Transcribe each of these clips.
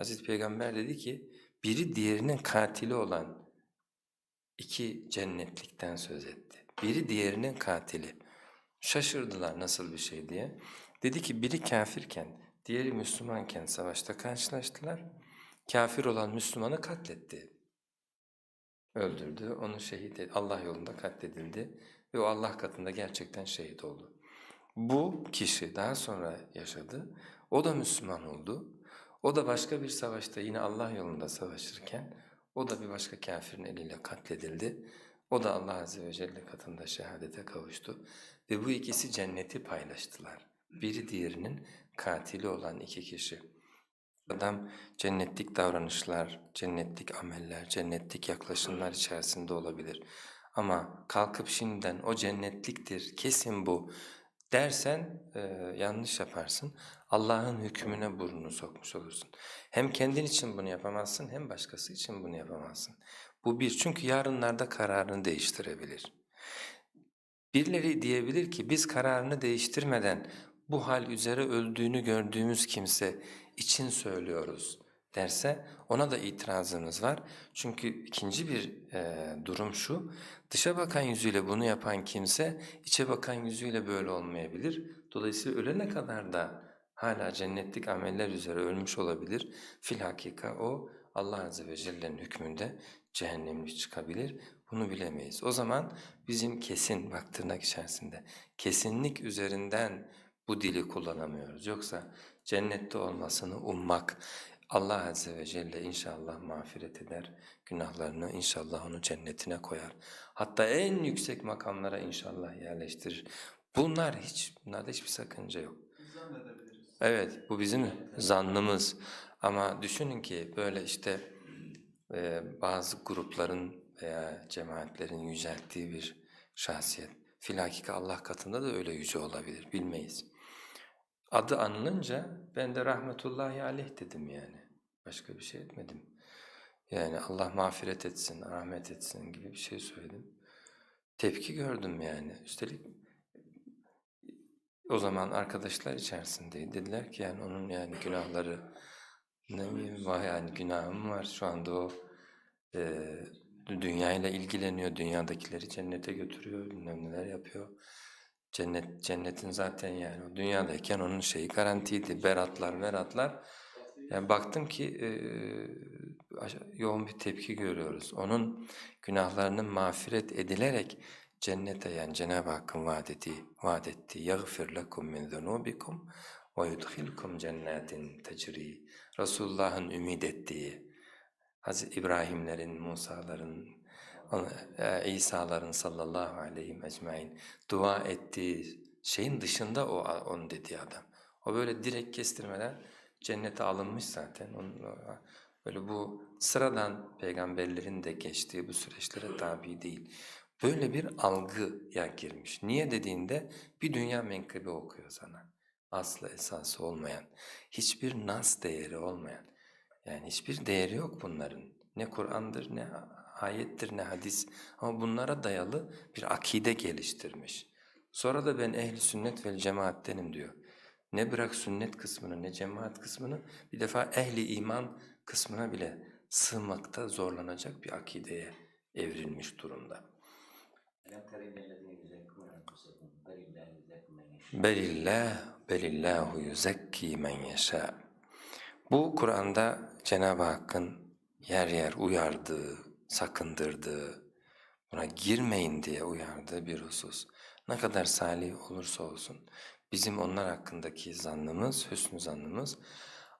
Hazreti Peygamber dedi ki biri diğerinin katili olan iki cennetlikten söz etti. Biri diğerinin katili. Şaşırdılar nasıl bir şey diye. Dedi ki biri kafirken, diğeri Müslümanken savaşta karşılaştılar. Kafir olan Müslümanı katletti. Öldürdü, onu şehit et, Allah yolunda katledildi ve o Allah katında gerçekten şehit oldu. Bu kişi daha sonra yaşadı, o da Müslüman oldu. O da başka bir savaşta yine Allah yolunda savaşırken o da bir başka kafirin eliyle katledildi. O da Allah Azze ve Celle katında şehadete kavuştu ve bu ikisi cenneti paylaştılar. Biri diğerinin katili olan iki kişi. Adam cennetlik davranışlar, cennetlik ameller, cennetlik yaklaşımlar içerisinde olabilir. Ama kalkıp şimdiden o cennetliktir, kesin bu dersen e, yanlış yaparsın. Allah'ın hükmüne burnunu sokmuş olursun. Hem kendin için bunu yapamazsın hem başkası için bunu yapamazsın. Bu bir çünkü yarınlarda kararını değiştirebilir. Birileri diyebilir ki biz kararını değiştirmeden bu hal üzere öldüğünü gördüğümüz kimse için söylüyoruz derse ona da itirazımız var. Çünkü ikinci bir e, durum şu, dışa bakan yüzüyle bunu yapan kimse içe bakan yüzüyle böyle olmayabilir. Dolayısıyla ölene kadar da hala cennetlik ameller üzere ölmüş olabilir. Filhakika o Allah Azze ve Celle'nin hükmünde cehennemlik çıkabilir. Bunu bilemeyiz. O zaman bizim kesin bak tırnak içerisinde kesinlik üzerinden bu dili kullanamıyoruz. Yoksa cennette olmasını ummak, Allah Azze ve Celle inşallah mağfiret eder, günahlarını inşallah onu cennetine koyar. Hatta en yüksek makamlara inşallah yerleştirir. Bunlar hiç, bunlarda hiçbir sakınca yok. Evet, bu bizim zannımız. Ama düşünün ki böyle işte e, bazı grupların veya cemaatlerin yücelttiği bir şahsiyet. Filakika Allah katında da öyle yüce olabilir, bilmeyiz. Adı anılınca ben de rahmetullahi aleyh dedim yani. Başka bir şey etmedim. Yani Allah mağfiret etsin, rahmet etsin gibi bir şey söyledim. Tepki gördüm yani. Üstelik o zaman arkadaşlar içerisindeydi. Dediler ki yani onun yani günahları ne bileyim var yani günahım var şu anda o e, dünyayla ilgileniyor, dünyadakileri cennete götürüyor, bilmem neler yapıyor. Cennet cennetin zaten yani o dünyadayken onun şeyi garantiydi. Beratlar, meratlar. Yani baktım ki e, aş- yoğun bir tepki görüyoruz. Onun günahlarının mağfiret edilerek cennete yani Cenab-ı Hakk'ın vaat ettiği, vaat ettiği يَغْفِرْ لَكُمْ مِنْ ذُنُوبِكُمْ وَيُدْخِلْكُمْ جَنَّاتٍ تَجْرِي Resulullah'ın ümid ettiği, Hazreti İbrahimlerin, Musa'ların, e, İsa'ların sallallahu aleyhi ecmain dua ettiği şeyin dışında o onu dediği adam. O böyle direkt kestirmeden cennete alınmış zaten. Onun, o- böyle bu sıradan peygamberlerin de geçtiği bu süreçlere tabi değil. Böyle bir algıya girmiş. Niye dediğinde bir dünya menkıbe okuyor sana. Aslı esası olmayan, hiçbir nas değeri olmayan. Yani hiçbir değeri yok bunların. Ne Kur'an'dır, ne ayettir, ne hadis. Ama bunlara dayalı bir akide geliştirmiş. Sonra da ben ehli sünnet vel cemaattenim diyor. Ne bırak sünnet kısmını ne cemaat kısmını bir defa ehli iman kısmına bile sığmakta zorlanacak bir akideye evrilmiş durumda. Belillah, belillahu yuzekki men yeşâ. Bu Kur'an'da Cenab-ı Hakk'ın yer yer uyardığı, sakındırdığı, buna girmeyin diye uyardığı bir husus. Ne kadar salih olursa olsun bizim onlar hakkındaki zannımız, hüsnü zannımız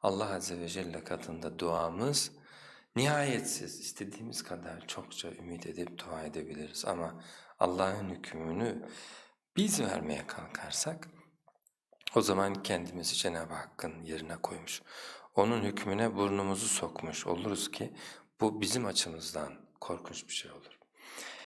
Allah Azze ve Celle katında duamız nihayetsiz istediğimiz kadar çokça ümit edip dua edebiliriz ama Allah'ın hükmünü biz vermeye kalkarsak o zaman kendimizi Cenab-ı Hakk'ın yerine koymuş. Onun hükmüne burnumuzu sokmuş oluruz ki bu bizim açımızdan korkunç bir şey olur.